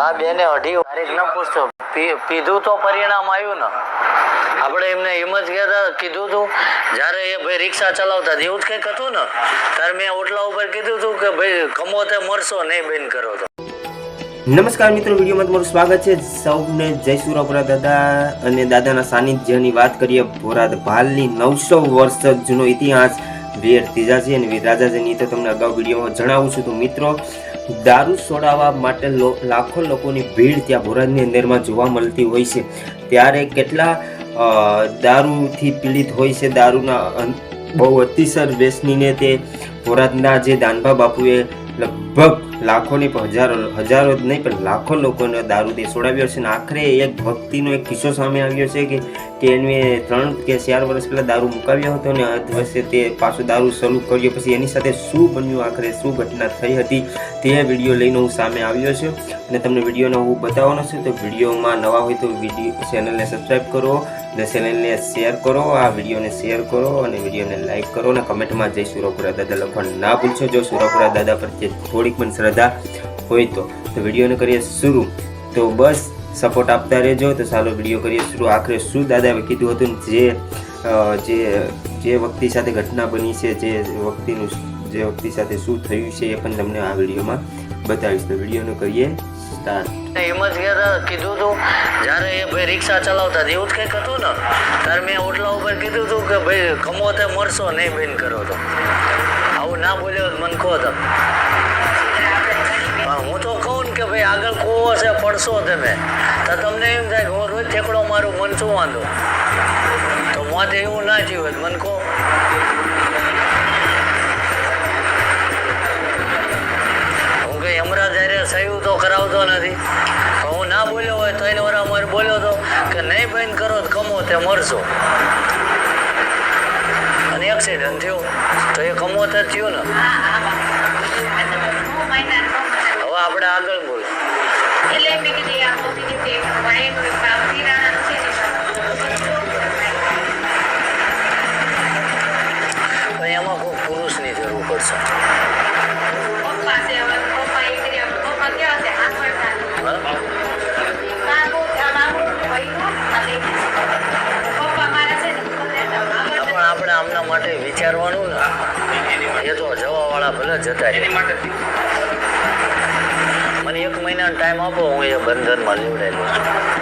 આ બેને અઢી તારીખ ન પૂછતો પીધું તો પરિણામ આવ્યું ને? આપણે એમને એમ જ કહેતા, કીધું હતું જ્યારે એ ભાઈ રિક્ષા ચલાવતા એવું જ કંઈક હતું ને? ત્યારે મેં ઓટલા ઉપર કીધું હતું કે ભાઈ કમો તે મરશો, નહીં બેન કરો તો. નમસ્કાર મિત્રો, વિડીયોમાં તમારું સ્વાગત છે. સૌને જય સુરાપુરા દાદા અને દાદાના સાનિધ્યની વાત કરીએ, ભોરાદ ભાલની નવસો વર્ષ જૂનો ઇતિહાસ. વીર ત્રીજાજી અને વીર રાજાજીની તો તમને અગાઉ વિડીયોમાં જણાવું છું. તો મિત્રો, દારૂ છોડાવવા માટે લાખો લોકોની ભીડ ત્યાં ભોરાદની અંદરમાં જોવા મળતી હોય છે. ત્યારે કેટલા દારૂથી પીડિત હોય છે? દારૂના બહુ અતિશર વ્યસનીને તે ભોરાદના જે દાનભા બાપુએ લગભગ લાખોની પણ હજારો હજારો જ નહીં, પણ લાખો લોકોને દારૂથી છોડાવ્યો છે. અને આખરે એક ભક્તિનો એક કિસ્સો સામે આવ્યો છે કે કે એને ત્રણ કે ચાર વર્ષ પહેલાં દારૂ મુકાવ્યો હતો અને અધ વર્ષે તે પાછો દારૂ શરૂ કર્યો. પછી એની સાથે શું બન્યું આખરે? શું ઘટના થઈ હતી? તે વીડિયો લઈને હું સામે આવ્યો છું. અને તમને વિડીયોનો હું બતાવવાનો છું. તો વિડીયોમાં નવા હોય તો વીડિયો ચેનલને સબસ્ક્રાઈબ કરો. અને ચેનલને શેર કરો. આ વિડીયોને શેર કરો અને વિડીયોને લાઇક કરો. અને કમેન્ટમાં જય સુરપુરા દાદા લખવાનું ના ભૂલશો. જો સુરપુરા દાદા પ્રત્યે થોડીક પણ શ્રદ્ધા હોય તો. તો વિડીયોને કરીએ શરૂ. તો બસ સપોર્ટ આપતા રહેજો. તો ચાલો વીડિયો કરીએ શરૂ. આખરે શું દાદાએ કીધું હતું જે જે જે વ્યક્તિ સાથે ઘટના બની છે, જે વ્યક્તિનું જે વ્યક્તિ સાથે શું થયું છે એ પણ તમને આ વિડીયોમાં બતાવીશ. તો વિડીયોને કરીએ સ્ટાર્ટ એમ જ કે કીધું હતું જ્યારે એ ભાઈ રિક્ષા ચલાવતા એવું જ કંઈક હતું ને? ત્યારે મેં ઓટલા ઉપર કીધું હતું કે, ભાઈ કમો તે મરશો નહીં, બેન કરો તો આવું ના બોલ્યો હોત પડશો તમે તો તમને એમ થાય કે હું રોજ ઠેકડો મારું મન શું વાંધો તો માથે એવું ના જીવે તો કહો હું કઈ હમણાં જ્યારે સહયું તો કરાવતો નથી હું ના બોલ્યો હોય તો એને વરા મારે બોલ્યો તો કે નહીં બંધ કરો તો કમો તે મરશો અને એક્સિડન્ટ થયો તો એ કમો તો થયો ને હવે આપણે આગળ બોલ પુરુષની જરૂર પડશે. આપણે આમના માટે વિચારવાનું ને. એ તો જવાવાળા ભલે જતા રહે. મને એક મહિનાનો ટાઈમ આપો હું એ બંધનમાં જોડાયેલો છું.